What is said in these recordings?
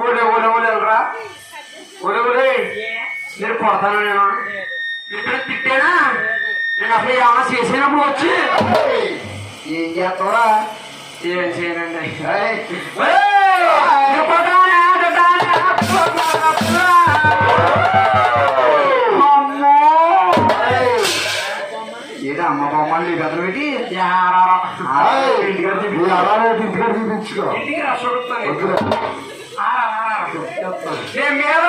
ఊరే ఊరే ఊరే వెళ్ళరా? ఊరే ఊరే. నేను కొడతాను నేను? ఇక్కడ తిట్టానా? నేను అసలు ఏమన్నా చేసినప్పుడు వచ్చి ఏం చేస్తావురా? ఏం చేయనండి. అమ్మ. బొమ్మలు పెద్దలు పెట్టి యారారా. ఏయ్, అలానే ఇంటికాడ చూపించుకో నేను మీద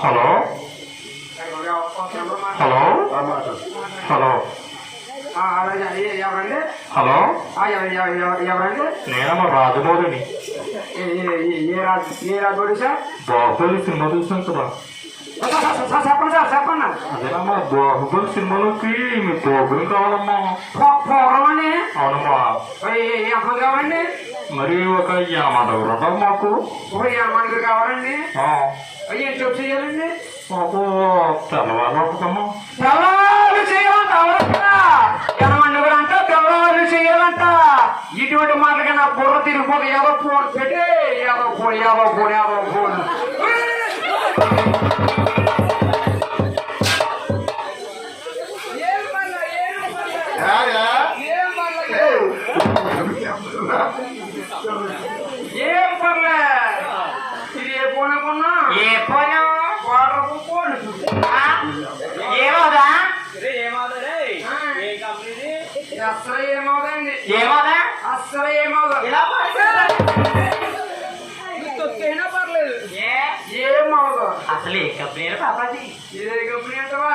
హలో హలో హలో ఎవరండి హలో ఎవరండి నేనమ్మా రాజమౌళిని ఏ రాజు ఏ రాజు సార్ బాహుబలి సినిమా చూసాం కదా చెప్పండి సార్ చెప్పండి అదేనమ్మా బాహుబలి సినిమాలోకి మీ ప్రోగ్రాం కావాలమ్మా ప్రోగ్రామ్ అండి అవునమ్మా ఎంతమంది కావాలండి? మరి ఒక యామాదవ రథం మాకు. ఒక ఎంతమంది కావాలండి? ఏం చెప్పు చేయాలండి? మాకు తెల్లవారు ఒకటమ్మా తెల్లవారు చేయాలంట అవరంట ఎనమండుగురు అంట తెల్లవారు చేయాలంట. ఇటువంటి మాటలకి నా బుర్ర తిరిగిపోతే ఏదో ఫోన్ పెట్టి ఏదో ఫోన్ ఏదో ఫోన్ ఏదో ఫోన్. ఏమోదా? అసలు ఏమవుదండి ఏమోదా? అస్సలు ఏమవుతుంది ఇలా తొక్కైనా పర్లేదు. ఏ? ఏమవుదు అసలు ఏ కంపెనీ పాపాది ఇదే కంపెనీ అంటవా?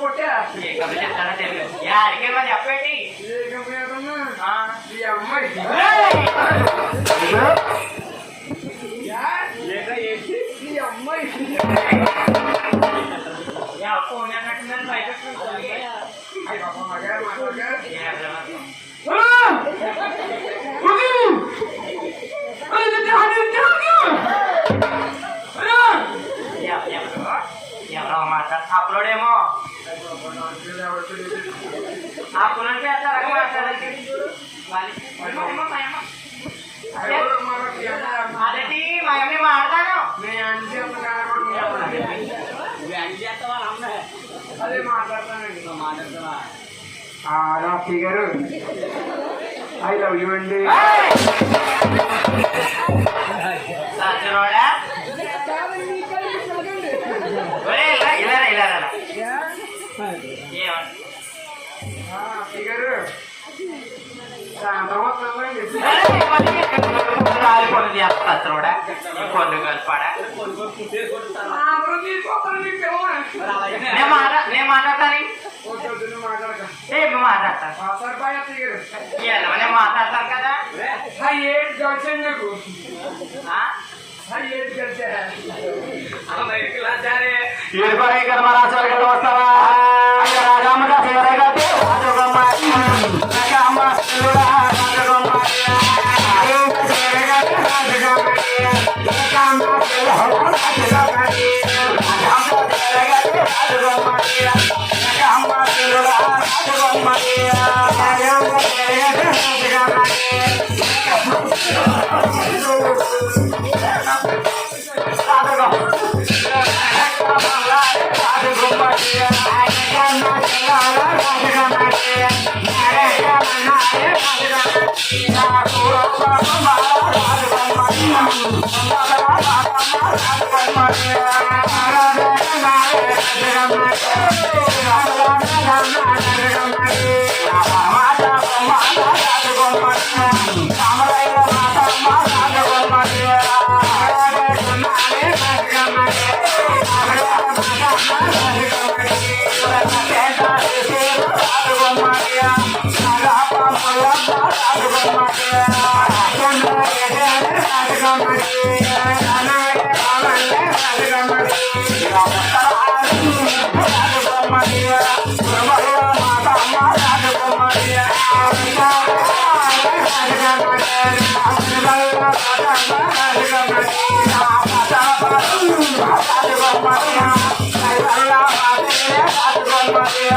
పొట్టా. ఏ కంపెనీ చెప్తానో తెలియదు. యాడికే మరి చెప్పేటి? ఇదే కంపెనీ అంటున్నా ఆ. ఈ అమ్మాయి. అమ్మాయి యా, ఫోన్ ఎక్కడుందని బయట రాఫీ గారు ఐ లవ్ యూ అండి గారు సాయంత్రం వస్తామండి రాలిపోయింది అత్తరుడా కొన్ని కలిపాడా అందరూ తీసుకొస్తారు మీ పిల్లలు. నేను మాట్లా నేను మాట్లాడతాను వద్దు, వద్దు, నువ్వు మాట్లాడక. ఏ ఇప్పుడు మాట్లాడతాను ఆ, సరే, బాయ్ అత్తయ్య గారు. ఏదో నేను మాట్లాడతాను కదా ఆ, ఏడు గడిచాను నాకు ఆ? ఆ, ఏడు గడిచా అమెరికా లాచారే. ఏడుకోరే కదా మా రాష్ట్రాలు కదా వస్తావా I'm I'm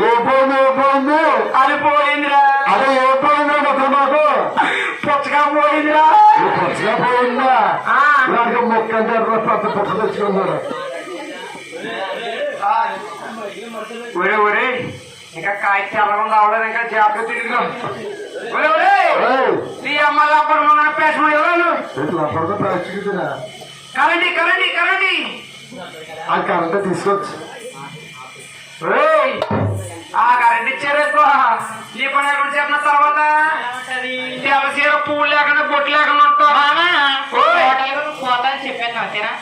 ఏ పోయింది ఏ పోయింది అది పోయిందిరా అదే ఏ పోయిందో మొత్తం మాకు పుచ్చగా పోయిందిరా. పచ్చిగా పోయిందా. ఇలాంటి మొక్క పెద్ద పుట్ట తెచ్చుకున్నారు ఒరే ఒరే. ఇంకా కాయ తెల్లగా అవలేదు ఇంకా జాగ్రత్త తిరిగి ఒరే ఒరే. నీ అమ్మ అప్పుడు మన పేసం ఎవరు? అప్పటితో ప్లాస్టిక్ కరండి కరండి కరండి. ఆ కరెంట్ తీసుకొచ్చి ఆ కరెంట్ ఇచ్చారేసుకో నీ పని ఎక్కడ చెప్పిన తర్వాత? ఎవసీర పూలు లేకుండా బొట్టు లేకుండా ఉంటావు? పోతాను చెప్పాను అంతేనా?